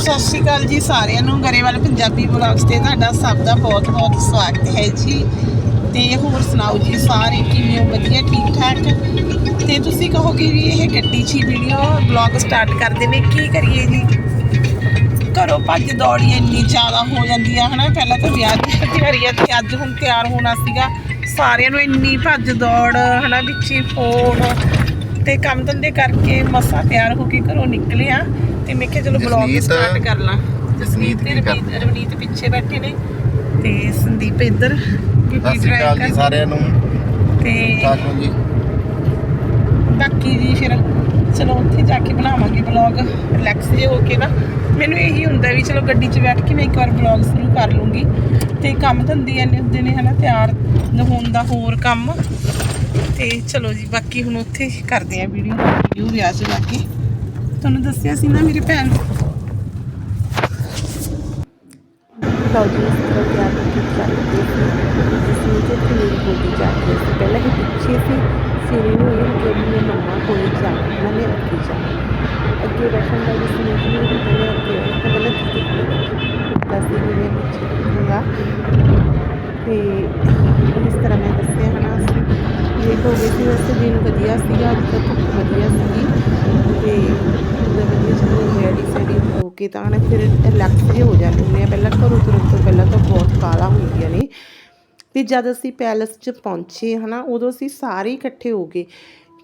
ਸਤਿ ਸ਼੍ਰੀ ਅਕਾਲ ਜੀ ਸਾਰਿਆਂ ਨੂੰ। ਗਰੇਵਾਲ ਪੰਜਾਬੀ ਬਲੌਗਸ ਤੇ ਤੁਹਾਡਾ ਸਭ ਦਾ ਬਹੁਤ-ਬਹੁਤ ਸਵਾਗਤ ਹੈ ਜੀ। ਤੇ ਹੋਰ ਸੁਣਾਓ ਜੀ, ਸਾਰੇ ਕਿਵੇਂ ਹੋ? ਵਧੀਆ ਠੀਕ ਠਾਕ ਤੇ ਤੁਸੀਂ ਕਹੋਗੇ ਵੀ ਇਹ ਗੱਡੀ 'ਚ ਵੀਡੀਓ ਬਲੌਗ ਸਟਾਰਟ ਕਰਦੇ ਨੇ, ਕੀ ਕਰੀਏ ਜੀ? ਘਰੋਂ ਭੱਜ ਦੌੜੀ ਇੰਨੀ ਜ਼ਿਆਦਾ ਹੋ ਜਾਂਦੀ ਆ ਹਨਾ? ਪਹਿਲਾਂ ਤਾਂ ਵਿਆਹ ਦੀ ਤਿਆਰੀ ਆ, ਤੇ ਅੱਜ ਹੁਣ ਤਿਆਰ ਹੋਣਾ ਸੀਗਾ। ਸਾਰਿਆਂ ਨੂੰ ਇੰਨੀ ਭੱਜ ਦੌੜ, ਹਨਾ? ਵਿੱਚੇ ਫੋਨ ਤੇ ਕੰਮ ਧੰਦੇ ਕਰਕੇ ਮਸਾ ਤਿਆਰ ਹੋ ਕੇ ਘਰੋਂ ਨਿਕਲੇ ਆ। ਤੇ ਮੈਂ ਕਿਹਾ ਚਲੋ ਬਲੌਗ ਜਸਨੀਤ- ਸਟਾਰਟ ਕਰ ਲਾਂ। ਜਸਨੀਤ ਤੇ ਕੀ ਰਵਨੀਤ ਰਵਨੀਤ ਪਿੱਛੇ ਬੈਠੇ ਨੇ ਤੇ ਸੰਦੀਪ ਇੱਧਰ ਸਤਿ ਸ਼੍ਰੀ ਅਕਾਲ ਜੀ ਸਾਰਿਆਂ ਨੂੰ। ਤੇ ਸਾਥੋਂ ਜੀ? ਬਾਕੀ ਜੀ ਫਿਰ ਚਲੋ ਉੱਥੇ ਜਾ ਕੇ ਬਣਾਵਾਂਗੇ ਬਲੌਗ ਰਿਲੈਕਸ ਜੇ ਹੋ ਕੇ ਨਾ। ਮੈਨੂੰ ਇਹੀ ਹੁੰਦਾ ਵੀ ਚਲੋ ਗੱਡੀ 'ਚ ਬੈਠ ਕੇ ਮੈਂ ਇੱਕ ਵਾਰ ਬਲੌਗ ਸ਼ੁਰੂ ਕਰ ਲੂੰਗੀ। ਤੇ ਕੰਮ ਧੰਦੇ ਇੰਨੇ ਹੁੰਦੇ ਨੇ ਹਨਾ ਤਿਆਰ ਹੋਣ ਦਾ ਹੋਰ ਕੰਮ। ਤੇ ਚਲੋ ਜੀ ਬਾਕੀ ਹੁਣ ਉੱਥੇ ਕਰਦੇ ਆ ਵੀਡੀਓ ਵੀਡੀਓ ਵਿਆਹ 'ਚ ਜਾ ਕੇ ਤੁਹਾਨੂੰ ਦੱਸਿਆ ਸੀ ਨਾ ਮੇਰੀ ਭੈਣ। ਲਓ ਜੀ, ਇਸ ਤਰ੍ਹਾਂ ਤਿਆਰ ਹੋ ਕੇ ਚੱਲਦੇ ਸੀ। ਜਿਸ ਵਿੱਚ ਇੱਥੇ ਮੇਰੀ ਜਾ ਰਹੀ ਸੀ ਪਹਿਲਾਂ ਹੀ ਪਿੱਛੇ ਸੀ ਫਿਰ ਇਹਨੂੰ ਇਹ ਹੋ ਗਿਆ ਮੰਮਾ ਕੋਲ ਜਾਣਾ ਨਾ ਮੈਂ ਅੱਗੇ ਜਾਣਾ ਅੱਗੇ ਬੈਠਣ ਦਾ ਜਿਸ ਨੂੰ ਨਹੀਂ ਹੁੰਦਾ ਅੱਗੇ ਬੈਠਣਾ ਪਹਿਲਾਂ ਦਿੱਤੀ ਕੁੱਤਾ ਸੀ ਵੀ ਪਿੱਛੇ ਬੈਠੂੰਗਾ ਤੇ ਇਸ ਤਰ੍ਹਾਂ ਮੈਂ ਦੱਸਿਆ, ਹਨਾ। ਲੇਟ ਹੋ ਗਏ ਸੀ। ਵੈਸੇ ਦਿਨ ਵਧੀਆ ਸੀਗਾ ਅੱਜ ਤੱਕ ਵਧੀਆ ਸੀਗੀ। ਤੇ ਉਹਦਾ ਵਧੀਆ ਚਲੋ ਰੈਡੀ ਸੈਡੀ ਹੋ ਕੇ ਤਾਂ ਨਾ ਫਿਰ ਰਿਲੈਕਸ ਜਿਹੇ ਹੋ ਜਾਂਦੇ ਹੁੰਦੇ ਆ। ਪਹਿਲਾਂ ਘਰੋਂ ਤੁਰਨ ਤੋਂ ਪਹਿਲਾਂ ਤਾਂ ਬਹੁਤ ਕਾਲਾ ਹੁੰਦੀਆਂ ਨੇ। ਤੇ ਜਦ ਅਸੀਂ ਪੈਲਸ 'ਚ ਪਹੁੰਚੇ ਹਨਾ ਉਦੋਂ ਅਸੀਂ ਸਾਰੇ ਇਕੱਠੇ ਹੋ ਗਏ।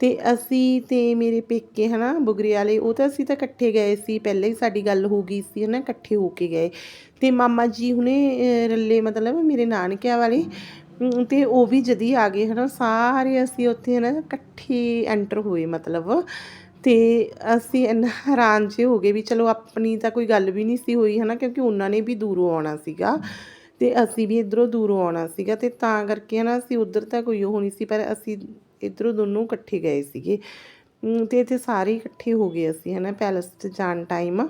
ਤੇ ਅਸੀਂ ਤੇ ਮੇਰੇ ਪੇਕੇ ਹਨਾ ਬੁਗਰੇ ਵਾਲੇ ਉਹ ਤਾਂ ਅਸੀਂ ਤਾਂ ਇਕੱਠੇ ਗਏ ਸੀ। ਪਹਿਲਾਂ ਹੀ ਸਾਡੀ ਗੱਲ ਹੋ ਗਈ ਸੀ ਹਨਾ ਇਕੱਠੇ ਹੋ ਕੇ ਗਏ। ਤੇ ਮਾਮਾ ਜੀ ਹੁਣੇ ਅਹ, ਰੱਲੇ ਮਤਲਬ ਮੇਰੇ ਨਾਨਕਿਆਂ ਵਾਲੇ। ਤੇ ਉਹ ਵੀ ਜਦੀ ਆ ਗਏ ਹਨਾ ਸਾਰੇ ਅਸੀਂ ਉੱਥੇ ਨਾ ਇਕੱਠੇ ਐਂਟਰ ਹੋਏ ਮਤਲਬ। ਤੇ ਅਸੀਂ ਇੰਨਾ ਹੈਰਾਨ ਜਿਹੇ ਹੋ ਗਏ ਵੀ ਚਲੋ ਆਪਣੀ ਤਾਂ ਕੋਈ ਗੱਲ ਵੀ ਨਹੀਂ ਸੀ ਹੋਈ ਹਨਾ ਕਿਉਂਕਿ ਉਹਨਾਂ ਨੇ ਵੀ ਦੂਰੋਂ ਆਉਣਾ ਸੀਗਾ। ਤੇ ਅਸੀਂ ਵੀ ਇਧਰੋਂ ਦੂਰੋਂ ਆਉਣਾ ਸੀਗਾ ਤੇ ਤਾਂ ਕਰਕੇ ਨਾ ਅਸੀਂ ਉਧਰ ਤਾਂ ਕੋਈ ਉਹ ਨਹੀਂ ਸੀ ਪਰ ਅਸੀਂ ਇਧਰੋਂ ਦੋਨੋਂ ਇਕੱਠੇ ਗਏ ਸੀਗੇ। ਅਮ, ਤੇ ਇੱਥੇ ਸਾਰੇ ਇਕੱਠੇ ਹੋ ਗਏ ਅਸੀਂ ਹਨਾ ਪੈਲਸ 'ਚ ਜਾਣ ਟਾਈਮ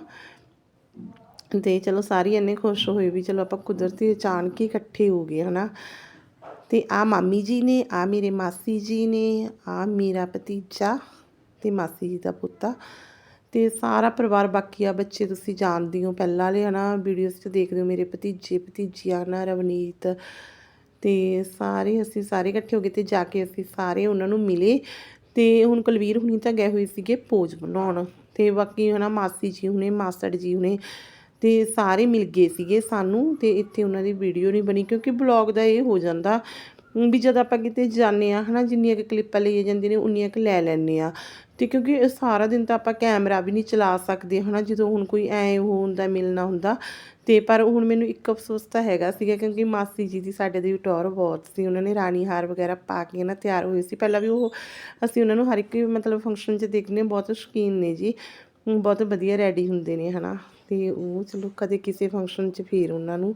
ਤੇ ਚਲੋ ਸਾਰੇ ਇੰਨੇ ਖੁਸ਼ ਹੋਏ ਵੀ ਚਲੋ ਆਪਾਂ ਕੁਦਰਤੀ ਅਚਾਨਕ ਹੀ ਇਕੱਠੇ ਹੋ ਗਏ ਹਨਾ। ਤੇ ਆ ਮਾਮੀ ਜੀ ਨੇ ਆ ਮੇਰੇ ਮਾਸੀ ਜੀ ਨੇ ਆ ਮੇਰਾ ਭਤੀਜਾ ਤੇ ਮਾਸੀ ਜੀ ਦਾ ਪੁੱਤਾ ਤੇ ਸਾਰਾ ਪਰਿਵਾਰ, ਬਾਕੀ ਆ ਬੱਚੇ ਤੁਸੀਂ ਜਾਣਦੇ ਹੋ ਪਹਿਲਾਂ ਵਾਲੇ, ਹਨਾ ਵੀਡੀਓਜ਼ 'ਚ ਦੇਖਦੇ ਹੋ ਮੇਰੇ ਭਤੀਜੇ, ਭਤੀਜੀਆਂ ਨਾ ਰਵਨੀਤ ਤੇ ਸਾਰੇ ਅਸੀਂ ਸਾਰੇ ਇਕੱਠੇ ਹੋ ਗਏ ਤੇ ਜਾ ਕੇ ਅਸੀਂ ਸਾਰੇ ਉਹਨਾਂ ਨੂੰ ਮਿਲੇ ਤੇ ਹੁਣ ਕੁਲਵੀਰ ਹੁਣੀ ਤਾਂ ਗਏ ਹੋਏ ਸੀਗੇ ਪੋਜ ਬਣਾਉਣ ਤੇ ਬਾਕੀ ਹਨਾ ਮਾਸੀ ਜੀ ਹੁਣੇ, ਮਾਸੜ ਜੀ ਹੁਣੇ ਤੇ ਸਾਰੇ ਮਿਲ ਗਏ ਸੀਗੇ ਸਾਨੂੰ ਤੇ ਇੱਥੇ ਉਹਨਾਂ ਦੀ ਵੀਡੀਓ ਨਹੀਂ ਬਣੀ ਕਿਉਂਕਿ ਬਲੌਗ ਦਾ ਇਹ ਹੋ ਜਾਂਦਾ ਵੀ ਜਦ ਆਪਾਂ ਕਿਤੇ ਜਾਂਦੇ ਆ ਹਨਾ, ਜਿੰਨੀਆਂ ਕਿ ਕਲਿੱਪਾਂ ਲਈਆਂ ਜਾਂਦੀਆਂ ਨੇ, ਉਨੀਆਂ ਕਿ ਲੈ ਲੈਂਦੇ ਆ ਤੇ ਕਿਉਂਕਿ ਸਾਰਾ ਦਿਨ ਤਾਂ ਆਪਾਂ ਕੈਮਰਾ ਵੀ ਨਹੀਂ ਚਲਾ ਸਕਦੇ, ਹਨਾ, ਜਦੋਂ ਹੁਣ ਕੋਈ ਐ ਉਹ ਹੁੰਦਾ, ਮਿਲਣਾ ਹੁੰਦਾ। ਤੇ ਪਰ ਹੁਣ ਮੈਨੂੰ ਇੱਕ ਅਫਸੋਸ ਤਾਂ ਹੈਗਾ ਸੀਗਾ ਕਿਉਂਕਿ ਮਾਸੀ ਜੀ ਦੀ ਸਾਡੇ ਦੀ ਟੌਰ ਬਹੁਤ ਸੀ, ਉਹਨਾਂ ਨੇ ਰਾਣੀ ਹਾਰ ਵਗੈਰਾ ਪਾ ਕੇ ਨਾ ਤਿਆਰ ਹੋਏ ਸੀ। ਪਹਿਲਾਂ ਵੀ ਉਹ ਅਸੀਂ ਉਹਨਾਂ ਨੂੰ ਹਰ ਇੱਕ ਮਤਲਬ ਫੰਕਸ਼ਨ 'ਚ ਦੇਖਦੇ ਬਹੁਤ ਸ਼ੌਕੀਨ ਨੇ ਜੀ, ਬਹੁਤ ਵਧੀਆ ਰੈਡੀ ਹੁੰਦੇ ਨੇ, ਹਨਾ। ਤੇ ਉਹ ਚਲੋ ਕਦੇ ਕਿਸੇ ਫੰਕਸ਼ਨ 'ਚ ਫੇਰ ਉਹਨਾਂ ਨੂੰ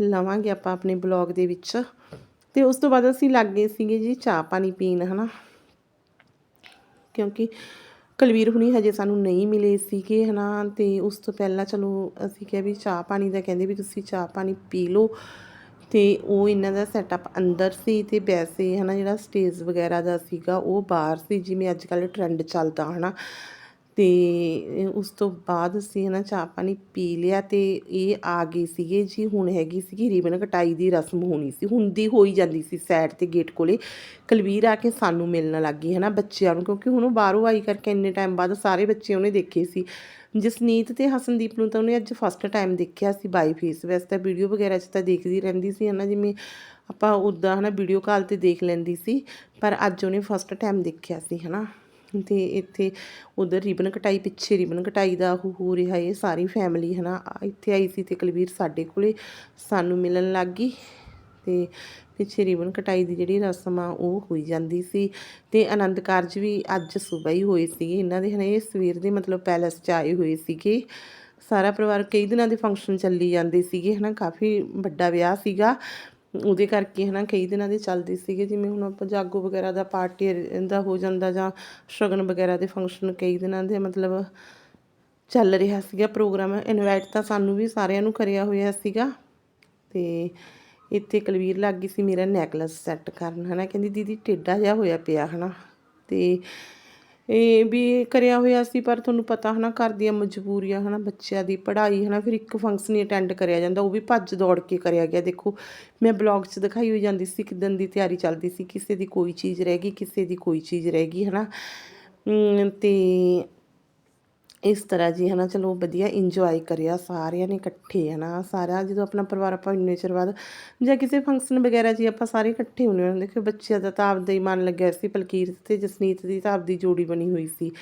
ਲਵਾਂਗੇ ਆਪਾਂ ਆਪਣੇ ਬਲੌਗ ਦੇ ਵਿੱਚ। ਤੇ ਉਸ ਤੋਂ ਬਾਅਦ ਅਸੀਂ ਲੱਗ ਗਏ ਸੀਗੇ ਜੀ ਚਾਹ ਪਾਣੀ ਪੀਣ, ਹਨਾ? ਕਿਉਂਕਿ ਕਲਵੀਰ ਹੁਣੀ ਹਜੇ ਸਾਨੂੰ ਨਹੀਂ ਮਿਲੇ ਸੀਗੇ, ਹਨਾ? ਤੇ ਉਸ ਤੋਂ ਪਹਿਲਾਂ ਚਲੋ ਅਸੀਂ ਕਿਹਾ ਵੀ ਚਾਹ ਪਾਣੀ ਦਾ ਕਹਿੰਦੇ ਵੀ ਤੁਸੀਂ ਚਾਹ ਪਾਣੀ ਪੀ ਲਓ। ਤੇ ਉਹ ਇਹਨਾਂ ਦਾ ਸੈਟਅਪ ਅੰਦਰ ਸੀ ਤੇ ਵੈਸੇ ਹਨਾ, ਜਿਹੜਾ ਸਟੇਜ ਵਗੈਰਾ ਦਾ ਸੀਗਾ ਉਹ ਬਾਹਰ ਸੀ, ਜਿਵੇਂ ਅੱਜ ਕੱਲ੍ਹ ਟ੍ਰੈਂਡ ਚੱਲਦਾ, ਹਨਾ? ਤੇ ਉਸ ਤੋਂ ਬਾਅਦ ਅਸੀਂ ਹਨਾ ਚਾਹ ਪਾਣੀ ਪੀ ਲਿਆ ਤੇ ਇਹ ਆ ਗਏ ਸੀਗੇ ਜੀ, ਹੁਣ ਹੈਗੀ ਸੀਗੀ ਰੀਬਨ ਕਟਾਈ ਦੀ ਰਸਮ ਹੋਣੀ ਸੀ। ਹੁੰਦੀ ਹੋਈ ਜਾਂਦੀ ਸੀ ਸਾਈਡ ਤੇ ਗੇਟ ਕੋਲੇ। ਕਲਵੀਰ ਆ ਕੇ ਸਾਨੂੰ ਮਿਲਣ ਲੱਗ ਗਈ ਹਨਾ ਬੱਚਿਆਂ ਨੂੰ, ਕਿਉਂਕਿ ਹੁਣ ਉਹ ਬਾਹਰੋਂ ਆਈ ਕਰਕੇ ਇੰਨੇ ਟਾਈਮ ਬਾਅਦ ਸਾਰੇ ਬੱਚੇ ਉਹਨੇ ਦੇਖੇ ਸੀ। ਜਸਨੀਤ ਤੇ ਹਸਨਦੀਪ ਨੂੰ ਤਾਂ ਉਹਨੇ ਅੱਜ ਫਸਟ ਟਾਈਮ ਦੇਖਿਆ ਸੀ ਬਾਈ ਫੇਸ ਵੈਸੇ ਤਾਂ ਵੀਡੀਓ ਵਗੈਰਾ 'ਚ ਤਾਂ ਦੇਖਦੀ ਰਹਿੰਦੀ ਸੀ ਹਨਾ, ਜਿਵੇਂ ਆਪਾਂ ਉੱਦਾਂ ਹਨਾ ਵੀਡੀਓ ਕਾਲ ਤੇ ਦੇਖ ਲੈਂਦੀ ਸੀ, ਪਰ ਅੱਜ ਉਹਨੇ ਫਸਟ ਟਾਈਮ ਦੇਖਿਆ ਸੀ ਹਨਾ। ਤੇ ਇੱਥੇ ਉਧਰ ਰਿਬਨ ਕਟਾਈ, ਪਿੱਛੇ ਰਿਬਨ ਕਟਾਈ ਦਾ ਉਹ ਹੋ ਰਿਹਾ ਇਹ ਸਾਰੀ ਫੈਮਿਲੀ ਹਨਾ, ਆ ਇੱਥੇ ਆਈ ਸੀ ਤੇ ਕੁਲਵੀਰ ਸਾਡੇ ਕੋਲੇ ਸਾਨੂੰ ਮਿਲਣ ਲੱਗ ਗਈ ਤੇ ਪਿੱਛੇ ਰਿਬਨ ਕਟਾਈ ਦੀ ਜਿਹੜੀ ਰਸਮ ਆ ਉਹ ਹੋਈ ਜਾਂਦੀ ਸੀ ਤੇ ਆਨੰਦ ਕਾਰਜ ਵੀ ਅੱਜ ਸਵੇਰ ਹੀ ਹੋਏ ਸੀਗੇ, ਇਹਨਾਂ ਦੇ ਹਨੇ ਇਹ ਸਵੇਰ ਦੇ ਮਤਲਬ ਪੈਲਸ 'ਚ ਆਏ ਹੋਏ ਸੀਗੇ। ਸਾਰਾ ਪਰਿਵਾਰ ਕਈ ਦਿਨਾਂ ਦੇ ਫੰਕਸ਼ਨ ਚੱਲੀ ਜਾਂਦੇ ਸੀਗੇ ਹਨਾ, ਕਾਫੀ ਵੱਡਾ ਵਿਆਹ ਸੀਗਾ ਉਹਦੇ ਕਰਕੇ ਹਨਾ ਕਈ ਦਿਨਾਂ ਦੇ ਚੱਲਦੇ ਸੀਗੇ, ਜਿਵੇਂ ਹੁਣ ਆਪਾਂ ਜਾਗੋ ਵਗੈਰਾ ਦਾ ਪਾਰਟੀ ਦਾ ਹੋ ਜਾਂਦਾ ਜਾਂ ਸ਼ਗਨ ਵਗੈਰਾ ਦੇ ਫੰਕਸ਼ਨ ਕਈ ਦਿਨਾਂ ਦੇ ਮਤਲਬ ਚੱਲ ਰਿਹਾ ਸੀਗਾ ਪ੍ਰੋਗਰਾਮ ਇਨਵਾਈਟ ਤਾਂ ਸਾਨੂੰ ਵੀ ਸਾਰਿਆਂ ਨੂੰ ਕਰਿਆ ਹੋਇਆ ਸੀਗਾ। ਤੇ ਇੱਥੇ ਕਲਵੀਰ ਲੱਗ ਗਈ ਸੀ ਮੇਰਾ ਨੈਕਲਸ ਸੈੱਟ ਕਰਨ, ਹਨਾ ਕਹਿੰਦੀ ਦੀਦੀ ਟੇਢਾ ਜਿਹਾ ਹੋਇਆ ਪਿਆ ਹਨਾ। ਤੇ ਇਹ ਵੀ ਕਰਿਆ ਹੋਇਆ ਸੀ, ਪਰ ਤੁਹਾਨੂੰ ਪਤਾ ਹਨਾ, ਘਰ ਦੀਆਂ ਮਜਬੂਰੀਆਂ ਹਨਾ, ਬੱਚਿਆਂ ਦੀ ਪੜ੍ਹਾਈ ਹਨਾ, ਫਿਰ ਇੱਕ ਫੰਕਸ਼ਨ ਹੀ ਅਟੈਂਡ ਕਰਿਆ ਜਾਂਦਾ, ਉਹ ਵੀ ਭੱਜ ਦੌੜ ਕੇ ਕਰਿਆ ਗਿਆ। ਦੇਖੋ, ਮੈਂ ਬਲੌਗ 'ਚ ਦਿਖਾਈ ਹੋਈ ਜਾਂਦੀ ਸੀ ਕਿਦਨ ਦੀ ਤਿਆਰੀ ਚੱਲਦੀ ਸੀ, ਕਿਸੇ ਦੀ ਕੋਈ ਚੀਜ਼ ਰਹਿ ਗਈ, ਕਿਸੇ ਦੀ ਕੋਈ ਚੀਜ਼ ਰਹਿ ਗਈ ਹਨਾ। ਅਮ ਤੇ ਇਸ ਤਰ੍ਹਾਂ ਜੀ, ਹਨਾ, ਚਲੋ ਵਧੀਆ ਇੰਜੋਏ ਕਰਿਆ ਸਾਰਿਆਂ ਨੇ ਇਕੱਠੇ, ਹਨਾ, ਸਾਰਾ ਜਦੋਂ ਆਪਣਾ ਪਰਿਵਾਰ ਆਪਾਂ ਇੰਨੇ ਚਿਰ ਬਾਅਦ ਜਾਂ ਕਿਸੇ ਫੰਕਸ਼ਨ ਵਗੈਰਾ ਜੀ ਆਪਾਂ ਸਾਰੇ ਇਕੱਠੇ ਹੁੰਦੇ ਹਾਂ, ਦੇਖੋ ਬੱਚਿਆਂ ਦਾ ਤਾਂ ਆਪਦਾ ਹੀ ਮਨ ਲੱਗਿਆ ਸੀ ਪਲਕੀਰ ਤੇ ਜਸਨੀਤ ਦੀ ਤਾਂ ਆਪਦੀ ਜੋੜੀ ਬਣੀ ਹੋਈ ਸੀ।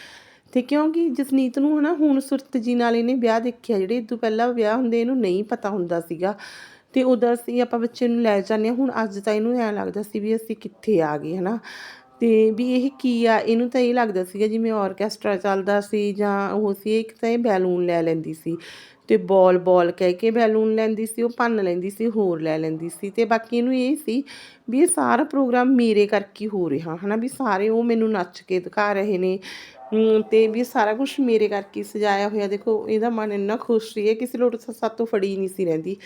ਤੇ ਕਿਉਂਕਿ ਜਸਨੀਤ ਨੂੰ, ਹਨਾ, ਹੁਣ ਸੁਰਤ ਜੀ ਨਾਲ ਇਹਨੇ ਵਿਆਹ ਦੇਖਿਆ, ਜਿਹੜੇ ਇਹ ਤੋਂ ਪਹਿਲਾਂ ਵਿਆਹ ਹੁੰਦੇ ਇਹਨੂੰ ਨਹੀਂ ਪਤਾ ਹੁੰਦਾ ਸੀਗਾ। ਤੇ ਉਦੋਂ ਅਸੀਂ ਆਪਾਂ ਬੱਚੇ ਨੂੰ ਲੈ ਜਾਂਦੇ ਹਾਂ, ਹੁਣ ਅੱਜ ਤਾਂ ਇਹਨੂੰ ਐਂ ਲੱਗਦਾ ਸੀ ਵੀ ਅਸੀਂ ਕਿੱਥੇ ਆ ਗਏ, ਹਨਾ। ਤੇ ਵੀ ਇਹ ਕੀ ਆ? ਇਹਨੂੰ ਤਾਂ ਇਹ ਲੱਗਦਾ ਸੀਗਾ ਜਿਵੇਂ ਆਰਕੈਸਟਰਾ ਚੱਲਦਾ ਸੀ ਜਾਂ ਉਹ ਸੀ ਇੱਕ ਤਾਂ ਇਹ ਬੈਲੂਨ ਲੈ ਲੈਂਦੀ ਸੀ ਤੇ ਬੋਲ ਬੋਲ ਕਹਿ ਕੇ ਬੈਲੂਨ ਲੈਂਦੀ ਸੀ ਉਹ ਭੰਨ ਲੈਂਦੀ ਸੀ ਹੋਰ ਲੈ ਲੈਂਦੀ ਸੀ ਤੇ ਬਾਕੀ ਇਹਨੂੰ ਇਹ ਸੀ ਵੀ ਇਹ ਸਾਰਾ ਪ੍ਰੋਗਰਾਮ ਮੇਰੇ ਕਰਕੇ ਹੋ ਰਿਹਾ ਹਨਾ? ਵੀ ਸਾਰੇ ਉਹ ਮੈਨੂੰ ਨੱਚ ਕੇ ਦਿਖਾ ਰਹੇ ਨੇ ਹਮ, ਤੇ ਵੀ ਸਾਰਾ ਕੁਝ ਮੇਰੇ ਕਰਕੇ ਸਜਾਇਆ ਹੋਇਆ। ਦੇਖੋ ਇਹਦਾ ਮਨ ਇੰਨਾ ਖੁਸ਼ ਸੀ ਇਹ ਕਿਸੇ ਲੋਟ ਸਾਤੋਂ ਫੜੀ ਨਹੀਂ ਸੀ ਰਹਿੰਦੀ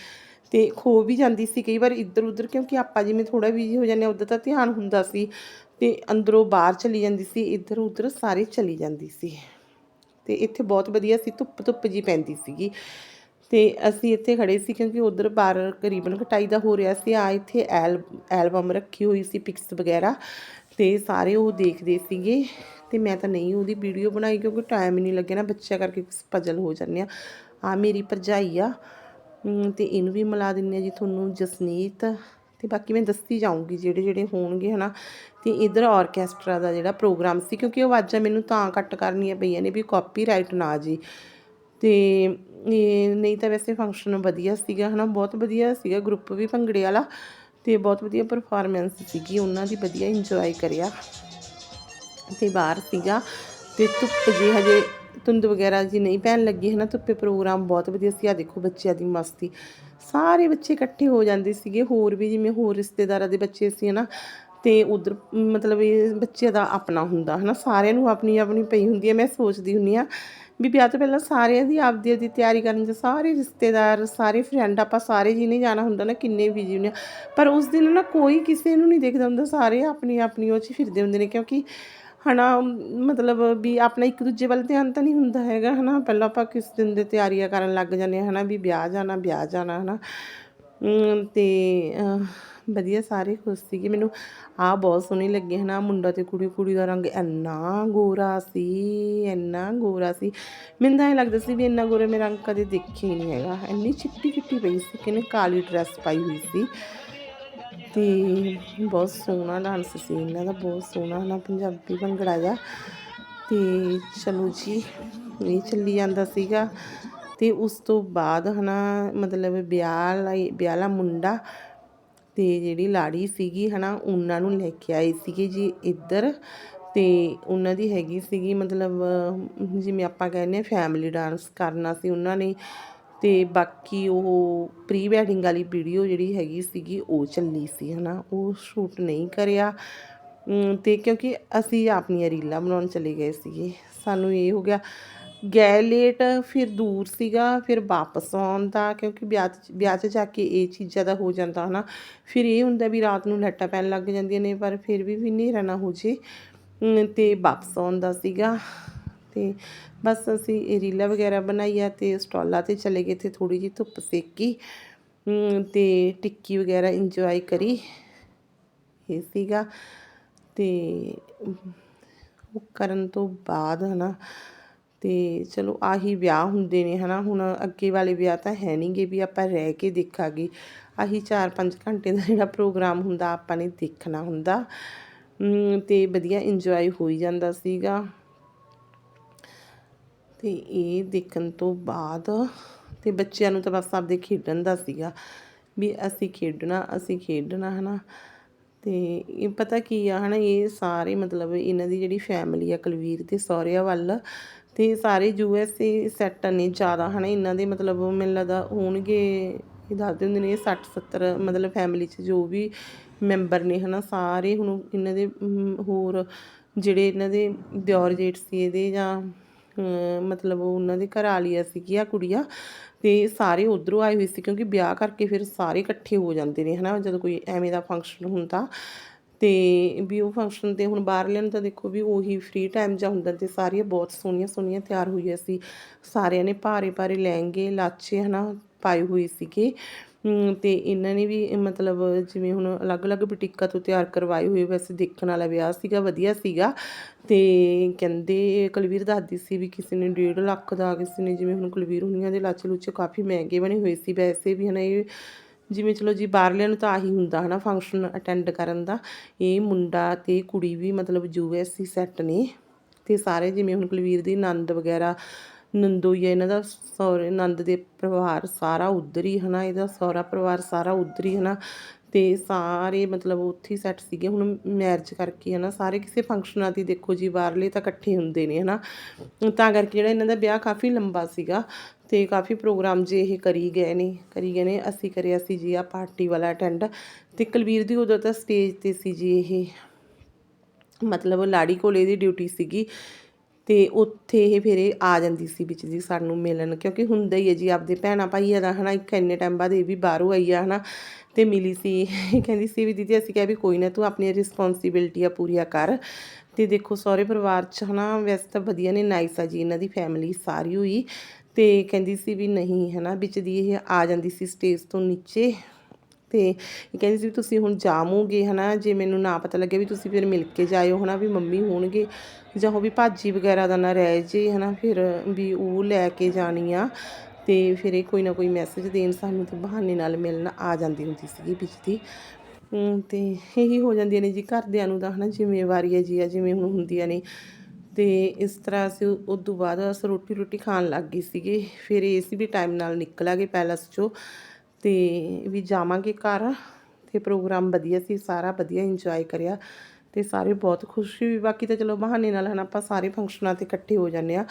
ਤੇ ਖੋ ਵੀ ਜਾਂਦੀ ਸੀ ਕਈ ਵਾਰ ਇੱਧਰ ਉੱਧਰ ਕਿਉਂਕਿ ਆਪਾਂ ਜਿਵੇਂ ਥੋੜਾ ਬਿਜ਼ੀ ਹੋ ਜਾਂਦੇ ਹਾਂ ਉੱਧਰ ਤਾਂ ਧਿਆਨ ਹੁੰਦਾ ਸੀ। ਤੇ ਅੰਦਰੋਂ ਬਾਹਰ ਚਲੀ ਜਾਂਦੀ ਸੀ, ਇੱਧਰ ਉੱਧਰ ਸਾਰੇ ਚਲੀ ਜਾਂਦੀ ਸੀ। ਤੇ ਇੱਥੇ ਬਹੁਤ ਵਧੀਆ ਸੀ, ਧੁੱਪ ਧੁੱਪ ਜੀ ਪੈਂਦੀ ਸੀਗੀ। ਤੇ ਅਸੀਂ ਇੱਥੇ ਖੜੇ ਸੀ ਕਿਉਂਕਿ ਉਧਰ ਬਾਹਰ ਕਰੀਬਨ ਕਟਾਈ ਦਾ ਹੋ ਰਿਹਾ ਸੀ। ਆ ਇੱਥੇ ਐਲ, ਐਲਬਮ ਰੱਖੀ ਹੋਈ ਸੀ, ਪਿਕਸ ਵਗੈਰਾ ਤੇ ਸਾਰੇ ਉਹ ਦੇਖਦੇ ਸੀਗੇ। ਤੇ ਮੈਂ ਤਾਂ ਨਹੀਂ ਉਹਦੀ ਵੀਡੀਓ ਬਣਾਈ ਕਿਉਂਕਿ ਟਾਈਮ ਹੀ ਨਹੀਂ ਲੱਗਿਆ ਨਾ, ਬੱਚਿਆਂ ਕਰਕੇ ਪਜਲ ਹੋ ਜਾਂਦੇ ਆ। ਆ ਮੇਰੀ ਭਰਜਾਈ ਆ ਅਮ ਤੇ ਇਹਨੂੰ ਵੀ ਮਿਲਾ ਦਿੰਨੇ ਆ ਜੀ ਤੁਹਾਨੂੰ ਜਸਨੀਤ। ਤੇ ਬਾਕੀ ਮੈਂ ਦੱਸੀ ਜਾਊਂਗੀ ਜਿਹੜੇ ਜਿਹੜੇ ਹੋਣਗੇ, ਹਨਾ। ਤੇ ਇਧਰ ਆਰਕੈਸਟਰਾ ਦਾ ਜਿਹੜਾ ਪ੍ਰੋਗਰਾਮ ਸੀ, ਕਿਉਂਕਿ ਉਹ ਆਵਾਜ਼ਾਂ ਮੈਨੂੰ ਤਾਂ ਕੱਟ ਕਰਨੀਆਂ ਪਈਆਂ ਨੇ ਵੀ ਕਾਪੀਰਾਈਟ ਨਾ ਜੀ। ਤੇ ਇਹ ਨਹੀਂ ਤਾਂ ਵੈਸੇ ਫੰਕਸ਼ਨ ਵਧੀਆ ਸੀਗਾ, ਹਨਾ। ਬਹੁਤ ਵਧੀਆ ਸੀਗਾ ਗਰੁੱਪ ਵੀ ਭੰਗੜੇ ਵਾਲਾ ਤੇ ਬਹੁਤ ਵਧੀਆ ਪਰਫਾਰਮੈਂਸ ਸੀਗੀ, ਉਹਨਾਂ ਦੀ ਵਧੀਆ ਇੰਜੋਏ ਕਰਿਆ। ਤੇ ਬਾਹਰ ਸੀਗਾ ਤੇ ਧੁੱਪ ਜੀ ਹਜੇ ਧੁੰਦ ਵਗੈਰਾ ਜੀ ਨਹੀਂ ਪੈਣ ਲੱਗੀ ਹੈ ਨਾ ਧੁੱਪੇ ਪ੍ਰੋਗਰਾਮ ਬਹੁਤ ਵਧੀਆ ਸੀ ਆ ਦੇਖੋ ਬੱਚਿਆਂ ਦੀ ਮਸਤੀ। ਸਾਰੇ ਬੱਚੇ ਇਕੱਠੇ ਹੋ ਜਾਂਦੇ ਸੀਗੇ, ਹੋਰ ਵੀ ਜਿਵੇਂ ਹੋਰ ਰਿਸ਼ਤੇਦਾਰਾਂ ਦੇ ਬੱਚੇ ਸੀ, ਹਨਾ। ਤੇ ਉਧਰ, ਮਤਲਬ ਇਹ ਬੱਚੇ ਦਾ ਆਪਣਾ ਹੁੰਦਾ, ਹਨਾ। ਸਾਰਿਆਂ ਨੂੰ ਆਪਣੀ ਆਪਣੀ ਪਈ ਹੁੰਦੀ ਹੈ ਮੈਂ ਸੋਚਦੀ ਹੁੰਨੀ ਆ ਵੀ ਵਿਆਹ ਤੋਂ ਪਹਿਲਾਂ ਸਾਰਿਆਂ ਦੀ ਆਪਦੀ ਆਪਦੀ ਤਿਆਰੀ ਕਰਨ ਚ ਸਾਰੇ ਰਿਸ਼ਤੇਦਾਰ, ਸਾਰੇ ਫਰੈਂਡ ਆਪਾਂ ਸਾਰੇ ਜਿਹਨੇ ਜਾਣਾ ਹੁੰਦਾ ਨਾ ਕਿੰਨੇ ਬਿਜ਼ੀ ਹੁੰਦੇ ਆ। ਪਰ ਉਸ ਦਿਨ ਨਾ ਕੋਈ ਕਿਸੇ ਨੂੰ ਨਹੀਂ ਦੇਖਦਾ ਹੁੰਦਾ, ਸਾਰੇ ਆਪਣੀ ਆਪਣੀ ਉਹ 'ਚ ਫਿਰਦੇ ਹੁੰਦੇ ਨੇ ਕਿਉਂਕਿ ਹੈ ਨਾ ਮਤਲਬ ਵੀ ਆਪਣਾ ਇੱਕ ਦੂਜੇ ਵੱਲ ਧਿਆਨ ਤਾਂ ਨਹੀਂ ਹੁੰਦਾ ਹੈਗਾ ਹੈ ਨਾ ਪਹਿਲਾਂ ਆਪਾਂ ਕਿਸ ਦਿਨ ਦੇ ਤਿਆਰੀਆਂ ਕਰਨ ਲੱਗ ਜਾਂਦੇ ਹਾਂ ਹੈ ਨਾ ਵੀ ਵਿਆਹ ਜਾਣਾ ਵਿਆਹ ਜਾਣਾ ਹੈ ਨਾ ਅਤੇ ਵਧੀਆ ਸਾਰੇ ਖੁਸ਼ ਸੀਗੇ। ਮੈਨੂੰ ਆਹ ਬਹੁਤ ਸੋਹਣੀ ਲੱਗੀ ਨਾ ਮੁੰਡਾ ਤੇ ਕੁੜੀ ਕੁੜੀ ਦਾ ਰੰਗ ਇੰਨਾ ਗੋਰਾ ਸੀ, ਇੰਨਾ ਗੋਰਾ ਸੀ। ਮੈਨੂੰ ਤਾਂ ਇਹ ਲੱਗਦਾ ਸੀ ਵੀ ਇੰਨਾ ਗੋਰਾ ਮੈਂ ਰੰਗ ਕਦੇ ਦੇਖਿਆ ਹੀ ਨਹੀਂ ਹੈਗਾ। ਇੰਨੀ ਚਿੱਟੀ ਚਿੱਟੀ ਪਈ ਸੀ ਕਿਨੇ ਕਾਲੀ ਡਰੈਸ ਪਾਈ ਹੋਈ ਸੀ। ਤੇ ਬਹੁਤ ਸੋਹਣਾ ਡਾਂਸ ਸੀ ਇਹਨਾਂ ਦਾ ਬਹੁਤ ਸੋਹਣਾ ਨਾ, ਪੰਜਾਬੀ ਭੰਗੜਾ ਦਾ ਤੇ ਚਲੋ ਜੀ, ਇਹ ਚੱਲੀ ਜਾਂਦਾ ਸੀਗਾ। ਤੇ ਉਸ ਤੋਂ ਬਾਅਦ ਹਨਾ, ਮਤਲਬ ਵਿਆਹ ਲਈ, ਵਿਆਹ ਵਾਲਾ ਮੁੰਡਾ ਤੇ ਜਿਹੜੀ ਲਾੜੀ ਸੀਗੀ ਹਨਾ, ਉਹਨਾਂ ਨੂੰ ਲੈ ਕੇ ਆਏ ਸੀਗੇ ਜੀ ਇੱਧਰ। ਤੇ ਉਹਨਾਂ ਦੀ ਹੈਗੀ ਸੀਗੀ ਮਤਲਬ, ਜਿਵੇਂ ਆਪਾਂ ਕਹਿੰਦੇ ਆ ਫੈਮਿਲੀ ਡਾਂਸ ਕਰਨਾ ਸੀ ਉਹਨਾਂ ਨੇ। ਅਤੇ ਬਾਕੀ ਉਹ ਪ੍ਰੀ ਵੈਡਿੰਗ ਵਾਲੀ ਵੀਡੀਓ ਜਿਹੜੀ ਹੈਗੀ ਸੀਗੀ, ਉਹ ਚੱਲੀ ਸੀ, ਹਨਾ? ਉਹ ਸ਼ੂਟ ਨਹੀਂ ਕਰਿਆ। ਅਮ ਤੇ ਕਿਉਂਕਿ ਅਸੀਂ ਆਪਣੀਆਂ ਰੀਲਾਂ ਬਣਾਉਣ ਚਲੇ ਗਏ ਸੀਗੇ। ਸਾਨੂੰ ਇਹ ਹੋ ਗਿਆ, ਗਏ ਲੇਟ ਫਿਰ ਦੂਰ ਸੀਗਾ, ਫਿਰ ਵਾਪਸ ਆਉਣ ਦਾ, ਕਿਉਂਕਿ ਵਿਆਹ 'ਚ ਵਿਆਹ 'ਚ ਜਾ ਕੇ ਇਹ ਚੀਜ਼ਾਂ ਦਾ ਹੋ ਜਾਂਦਾ, ਹਨਾ? ਫਿਰ ਇਹ ਹੁੰਦਾ ਵੀ ਰਾਤ ਨੂੰ ਲਾਈਟਾਂ ਪੈਣ ਲੱਗ ਜਾਂਦੀਆਂ ਨੇ, ਪਰ ਫਿਰ ਵੀ ਵੀ ਹਨੇਰਾ ਨਾ ਹੋ ਜੇ। ਅਮ ਤੇ ਵਾਪਸ ਆਉਣ ਦਾ ਸੀਗਾ। ਤੇ ਬਸ ਅਸੀਂ ਇਹ ਰੀਲਾ ਵਗੈਰਾ ਬਣਾਈਆ ਤੇ ਸਟਾਲਾਂ ਤੇ ਚਲੇ ਗਏ ਤੇ ਥੋੜੀ ਜਿਹੀ ਧੁੱਪ ਸੇਕੀ ਅਮ ਤੇ ਟਿੱਕੀ ਵਗੈਰਾ ਇੰਜੋਏ ਕਰੀ, ਇਹ ਸੀਗਾ। ਤੇ ਉਹ ਕਰਨ ਤੋਂ ਬਾਅਦ ਹਨਾ, ਤੇ ਚਲੋ ਆਹੀ ਵਿਆਹ ਹੁੰਦੇ ਨੇ ਹਨਾ, ਹੁਣ ਅੱਗੇ ਵਾਲੇ ਵਿਆਹ ਤਾਂ ਹੈ ਨਹੀਂਗੇ ਵੀ ਆਪਾਂ ਰਹਿ ਕੇ ਦੇਖਾਂਗੇ। ਆਹੀ 4-5 ਘੰਟੇ ਦਾ ਜਿਹੜਾ ਪ੍ਰੋਗਰਾਮ ਹੁੰਦਾ, ਆਪਾਂ ਨੇ ਦੇਖਣਾ ਹੁੰਦਾ। ਅਮ ਤੇ ਵਧੀਆ ਇੰਜੋਏ ਹੋਈ ਜਾਂਦਾ ਸੀਗਾ। ਤੇ ਇਹ ਦੇਖਣ ਤੋਂ ਬਾਅਦ ਤੇ ਬੱਚਿਆਂ ਨੂੰ ਤਾਂ ਬਸ ਆਪਦੇ ਖੇਡਣ ਦਾ ਸੀਗਾ ਵੀ ਅਸੀਂ ਖੇਡਣਾ ਅਸੀਂ ਖੇਡਣਾ, ਹਨਾ। ਤੇ ਇਹ ਪਤਾ ਕੀ ਆ, ਹਨਾ, ਇਹ ਸਾਰੇ ਮਤਲਬ ਇਹਨਾਂ ਦੀ ਜਿਹੜੀ ਫੈਮਿਲੀ ਆ ਕੁਲਵੀਰ ਤੇ ਸਹੁਰਿਆਂ ਵੱਲ ਤੇ ਸਾਰੇ ਯੂ ਐਸ ਏ ਸੈੱਟ ਨੇ ਜ਼ਿਆਦਾ, ਹਨਾ, ਇਹਨਾਂ ਦੇ ਮਤਲਬ ਮੈਨੂੰ ਲੱਗਦਾ ਹੋਣਗੇ, ਇਹ ਦੱਸਦੇ ਹੁੰਦੇ ਨੇ 60 70 ਮਤਲਬ ਫੈਮਿਲੀ 'ਚ ਜੋ ਵੀ ਮੈਂਬਰ ਨੇ, ਹਨਾ, ਸਾਰੇ ਹੁਣ ਇਹਨਾਂ ਦੇ ਹੋਰ ਜਿਹੜੇ ਇਹਨਾਂ ਦੇ ਦਿਓਰ ਜੇਠ ਸੀ ਇਹਦੇ ਜਾਂ ਮਤਲਬ ਉਹਨਾਂ ਦੇ ਘਰ ਵਾਲੀਆਂ ਆ ਕੁੜੀਆ ਤੇ ਸਾਰੇ ਉਧਰੋਂ ਆਏ ਹੋਏ ਸੀ ਕਿਉਂਕਿ ਵਿਆਹ ਕਰਕੇ ਫਿਰ ਸਾਰੇ ਇਕੱਠੇ ਹੋ ਜਾਂਦੇ ਨੇ, ਹਨਾ? ਜਦੋਂ ਕੋਈ ਐਵੇਂ ਦਾ ਫੰਕਸ਼ਨ ਹੁੰਦਾ ਤੇ ਵੀ ਉਹ ਫੰਕਸ਼ਨ ਤੇ ਹੁਣ ਬਾਹਰਲਿਆਂ ਨੂੰ ਤਾਂ ਦੇਖੋ ਵੀ ਉਹੀ ਫ੍ਰੀ ਟਾਈਮ ਜਾਂ ਹੁੰਦਾ ਤੇ ਸਾਰੀਆਂ ਬਹੁਤ ਸੋਹਣੀਆਂ ਸੋਹਣੀਆਂ ਤਿਆਰ ਹੋਈਆਂ ਸੀ। ਸਾਰਿਆਂ ਨੇ ਭਾਰੇ ਭਾਰੇ ਲਹਿੰਗੇ, ਲਾਚੇ, ਹਨਾ, ਪਾਏ ਹੋਏ ਸੀਗੇ। ਅਤੇ ਇਹਨਾਂ ਨੇ ਵੀ, ਮਤਲਬ ਜਿਵੇਂ ਹੁਣ ਅਲੱਗ-ਅਲੱਗ ਬੁਟੀਕਾਂ ਤੋਂ ਤਿਆਰ ਕਰਵਾਏ ਹੋਏ ਵੈਸੇ ਦੇਖਣ ਵਾਲਾ ਵਿਆਹ ਸੀਗਾ, ਵਧੀਆ ਸੀਗਾ। ਤੇ ਕਹਿੰਦੇ ਕੁਲਵੀਰ ਦੱਸਦੀ ਸੀ ਵੀ ਕਿਸੇ ਨੇ 1.5 ਲੱਖ ਦਾ, ਕਿਸੇ ਨੇ ਜਿਵੇਂ ਹੁਣ ਕੁਲਵੀਰ ਹੁਣੀਆਂ ਦੇ ਲਾਚੇ ਲੂਚੇ ਕਾਫੀ ਮਹਿੰਗੇ ਬਣੇ ਹੋਏ ਸੀ ਵੈਸੇ ਵੀ, ਹਨਾ, ਇਹ ਜਿਵੇਂ ਚਲੋ ਜੀ ਬਾਹਰਲਿਆਂ ਨੂੰ ਤਾਂ ਆਹੀ ਹੁੰਦਾ, ਹਨਾ ਫੰਕਸ਼ਨ ਅਟੈਂਡ ਕਰਨ ਦਾ। ਇਹ ਮੁੰਡਾ ਤੇ ਕੁੜੀ ਵੀ ਮਤਲਬ ਯੂਐਸਸੀ ਸੈੱਟ ਨੇ। ਤੇ ਸਾਰੇ ਜਿਵੇਂ ਹੁਣ ਕੁਲਵੀਰ ਦੀ ਨੰਦ ਵਗੈਰਾ ਨੰਦੋਈ ਹੈ ਇਹਨਾਂ ਦਾ ਸਹੁਰੇ ਨੰਦ ਦੇ ਪਰਿਵਾਰ ਸਾਰਾ ਉੱਧਰ ਹੀ ਹਨਾ ਇਹਦਾ ਸਹੁਰਾ ਪਰਿਵਾਰ ਸਾਰਾ ਉੱਧਰ ਹੀ ਹਨਾ ਤੇ ਸਾਰੇ ਮਤਲਬ ਉੱਥੇ ਹੀ ਸੈੱਟ ਸੀਗੇ, ਹੁਣ ਮੈਰਿਜ ਕਰਕੇ ਹਨਾ ਸਾਰੇ ਕਿਸੇ ਫੰਕਸ਼ਨਾਂ ਦੀ ਦੇਖੋ ਜੀ, ਬਾਹਰਲੇ ਤਾਂ ਇਕੱਠੇ ਹੁੰਦੇ ਨੇ ਹਨਾ ਤਾਂ ਕਰਕੇ ਜਿਹੜਾ ਇਹਨਾਂ ਦਾ ਵਿਆਹ ਕਾਫੀ ਲੰਬਾ ਸੀਗਾ, ਤੇ ਕਾਫੀ ਪ੍ਰੋਗਰਾਮ ਜੇ ਇਹ ਕਰੀ ਗਏ ਨੇ, ਕਰੀ ਗਏ ਨੇ, ਅਸੀਂ ਕਰਿਆ ਸੀ ਜੀ ਆ ਪਾਰਟੀ ਵਾਲਾ ਅਟੈਂਡ ਤੇ ਕੁਲਵੀਰ ਦੀ ਉਦੋਂ ਤਾਂ ਸਟੇਜ ਤੇ ਸੀ ਜੀ ਇਹ, ਮਤਲਬ ਲਾੜੀ ਕੋਲ ਇਹਦੀ ਡਿਊਟੀ ਸੀਗੀ ਤੇ ਉੱਥੇ ਇਹ ਫਿਰ ਇਹ ਆ ਜਾਂਦੀ ਸੀ ਵਿੱਚ ਜੀ ਸਾਨੂੰ ਮਿਲਣ, ਕਿਉਂਕਿ ਹੁੰਦਾ ਹੀ ਹੈ ਜੀ ਆਪਦੇ ਭੈਣਾਂ ਭਾਈਆਂ ਦਾ, ਹਨਾ, ਇੱਕ ਇੰਨੇ ਟਾਈਮ ਬਾਅਦ ਇਹ ਵੀ ਬਾਹਰੋਂ ਆਈ ਆ, ਹਨਾ, ਤੇ ਮਿਲੀ ਸੀ। ਕਹਿੰਦੀ ਸੀ ਵੀ ਦੀਦੀ ਅਸੀਂ ਕਿਹਾ ਵੀ ਕੋਈ ਨਾ ਤੂੰ ਆਪਣੀਆਂ ਰਿਸਪੌਂਸਿਬਿਲਟੀਆਂ ਪੂਰੀਆਂ ਕਰ। ਤੇ ਦੇਖੋ ਸਹੁਰੇ ਪਰਿਵਾਰ ਚ, ਹਨਾ, ਵੈਸੇ ਤਾਂ ਵਧੀਆ ਨੇ ਨਾਈਸ ਆ ਜੀ, ਇਹਨਾਂ ਦੀ ਫੈਮਿਲੀ ਸਾਰੀ ਹੋਈ। ਤੇ ਕਹਿੰਦੀ ਸੀ ਵੀ ਨਹੀਂ, ਹਨਾ, ਵਿੱਚ ਦੀ ਇਹ ਆ ਜਾਂਦੀ ਸੀ ਸਟੇਜ ਤੋਂ ਨੀਚੇ। ਤੇ ਇਹ ਕਹਿੰਦੀ ਸੀ ਵੀ ਤੁਸੀਂ ਹੁਣ ਜਾਵੋਗੇ, ਹਨਾ? ਜੇ ਮੈਨੂੰ ਨਾ ਪਤਾ ਲੱਗਿਆ ਵੀ ਤੁਸੀਂ ਫਿਰ ਮਿਲ ਕੇ ਜਾਇਓ, ਹਨਾ? ਵੀ ਮੰਮੀ ਹੋਣਗੇ ਜਾਂ ਉਹ ਵੀ ਭਾਜੀ ਵਗੈਰਾ ਦਾ ਨਾ ਰਹਿ ਜੇ, ਹਨਾ? ਫਿਰ ਵੀ ਉਹ ਲੈ ਕੇ ਜਾਣੀ ਆ ਤੇ ਫਿਰ ਇਹ ਕੋਈ ਨਾ ਕੋਈ ਮੈਸੇਜ ਦੇਣ ਸਾਨੂੰ ਤੇ ਬਹਾਨੇ ਨਾਲ ਮਿਲਣ ਆ ਜਾਂਦੀ ਹੁੰਦੀ ਸੀਗੀ ਬਿਜਲੀ। ਦੀ ਤੇ ਇਹੀ ਹੋ ਜਾਂਦੀਆਂ ਨੇ ਜੀ ਘਰਦਿਆਂ ਨੂੰ ਤਾਂ, ਹਨਾ? ਜ਼ਿੰਮੇਵਾਰੀ ਹੈ ਜੀ ਆ ਜਿਵੇਂ ਹੁਣ ਹੁੰਦੀਆਂ ਨੇ। ਤੇ ਇਸ ਤਰ੍ਹਾਂ ਅਸੀਂ ਉਸ ਤੋਂ ਬਾਅਦ ਅਸੀਂ ਰੋਟੀ ਰੋਟੀ ਖਾਣ ਲੱਗ ਗਏ ਸੀਗੇ। ਫਿਰ ਇਹ ਸੀ ਵੀ ਟਾਈਮ ਨਾਲ ਨਿਕਲਾਂਗੇ ਪੈਲਸ 'ਚੋਂ। ਤੇ ਵੀ ਜਾਵਾਂਗੇ ਘਰ ਤੇ ਪ੍ਰੋਗਰਾਮ ਵਧੀਆ ਸੀ, ਸਾਰਾ ਵਧੀਆ ਇੰਜੋਏ ਕਰਿਆ ਤੇ ਸਾਰੇ ਬਹੁਤ ਖੁਸ਼ ਹੋਏ ਬਾਕੀ ਤਾਂ ਚਲੋ ਬਹਾਨੇ ਨਾਲ ਹਨ ਆਪਾਂ ਸਾਰੇ ਫੰਕਸ਼ਨਾਂ ਤੇ ਇਕੱਠੇ ਹੋ ਜਾਂਦੇ ਆ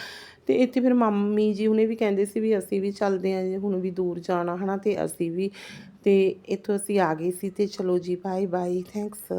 ਤੇ ਇੱਥੇ ਫਿਰ ਮੰਮੀ ਜੀ ਹੁਣੇ ਵੀ ਕਹਿੰਦੇ ਸੀ ਵੀ ਅਸੀਂ ਵੀ ਚੱਲਦੇ ਆ ਹੁਣ ਵੀ ਦੂਰ ਜਾਣਾ ਹਨਾ ਤੇ ਅਸੀਂ ਵੀ ਤੇ ਇੱਥੋਂ ਅਸੀਂ ਆ ਗਏ ਸੀ ਤੇ ਚਲੋ ਜੀ ਬਾਏ ਬਾਏ ਥੈਂਕਸ